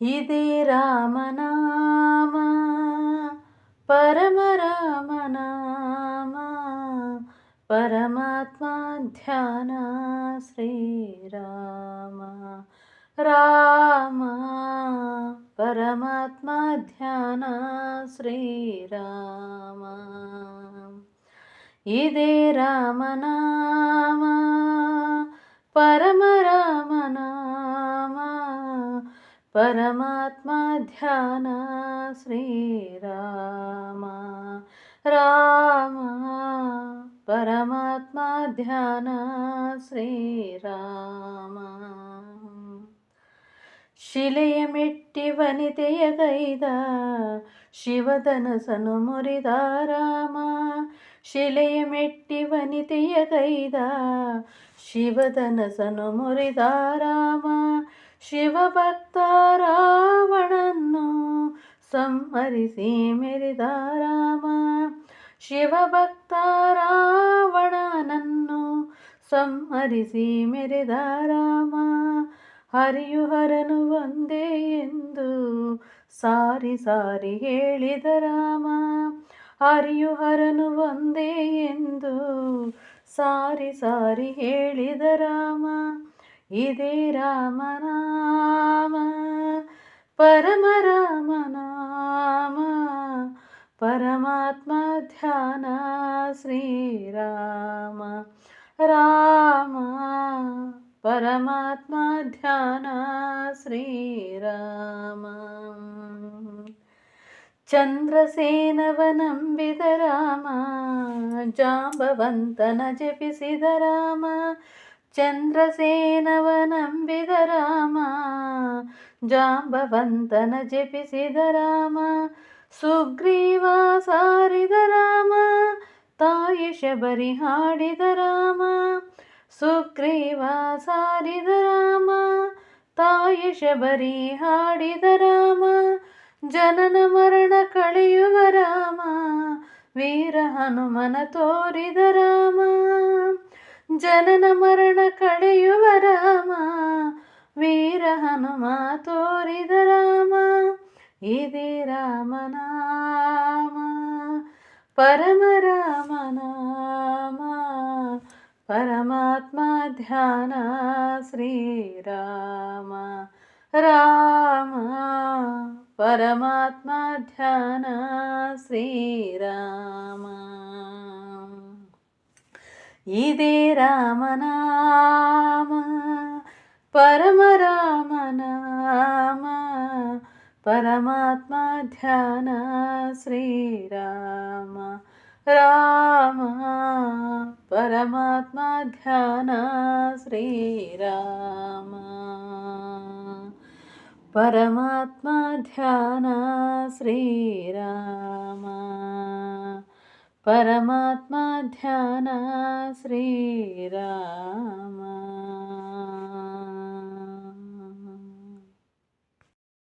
ఇదే రామనామ పరమ రామనామ పరమాత్మ ధ్యాన శ్రీరామ రామ. పరమాత్మ ధ్యాన శ్రీరామ ఇదే రామనామ పర परमात्मा ध्यान श्रीराम राम परमात्मा ध्यान श्रीराम ಶಿಲೆಯ ಮೆಟ್ಟಿವನಿತೆಯ ಗೈದ ಶಿವದನಸನು ಮುರಿದ ರಾಮ ಶಿಲೆಯ ಮೆಟ್ಟಿವನಿತೆಯ ಗೈದ ಶಿವದನಸನು ಮುರಿದ ರಾಮ ಶಿವಭಕ್ತ ರಾವಣನ್ನು ಸಂಹರಿಸಿ ಮೆರಿದ ರಾಮ. ಶಿವಭಕ್ತ ರಾವಣನನ್ನು ಸಂಹರಿಸಿ ಮೆರೆದ ರಾಮ. ಹರಿಯುಹರನು ಒಂದೇ ಎಂದು ಸಾರಿ ಸಾರಿ ಹೇಳಿದ ರಾಮ. ಹರಿಯುಹರನು ಒಂದೇ ಎಂದು ಸಾರಿ ಸಾರಿ ಹೇಳಿದ ರಾಮ. ಇದೇ ರಾಮನಾಮ ಪರಮ ರಾಮನಾಮ ಪರಮಾತ್ಮ ಧ್ಯಾನ ಶ್ರೀರಾಮ ರಾಮ పరమాత్మ ధ్యాన శ్రీరామ ಚಂದ್ರಸೇನವನಂಬಿದ ರಾಮ ಜಾಂಬವಂತನ ಜಪಿಸಿದ ರಾಮ ಚಂದ್ರಸೇನವನಂಬಿದ ರಾಮ, ಜಾಂಬವಂತನ ಜಪಿಸಿದ ರಾಮ, ಸುಗ್ರೀವ ಸಾರಿದ ರಾಮ, ತಾಯಿ ಶಬರಿ ಹಾಡಿದ ರಾಮ, ಸುಗ್ರೀವ ಸಾರಿದ ರಾಮ, ತಾಯಿ ಶಬರಿ ಹಾಡಿದ ರಾಮ, ಜನನ ಮರಣ ಕಳೆಯುವ ರಾಮ, ವೀರ ಹನುಮನ ತೋರಿದ ರಾಮ. ಜನನ ಮರಣ ಕಡೆಯುವ ರಾಮ ವೀರ ಹನುಮ ತೋರಿದ ರಾಮ ಇದೇ ರಾಮನಾಮ ಪರಮ ರಾಮನಾಮ ಪರಮಾತ್ಮ ಧ್ಯಾನ ಶ್ರೀರಾಮ ರಾಮ ಪರಮಾತ್ಮ ಧ್ಯಾನ ಶ್ರೀರಾಮ ఇదే రామనామ పరమ రామనామ పరమాత్మ ధ్యాన శ్రీరామ రామ పరమాత్మ ధ్యాన శ్రీరామ పరమాత్మ ధ్యాన శ్రీరామ. పరమాత్మ ధ్యాన శ్రీరామ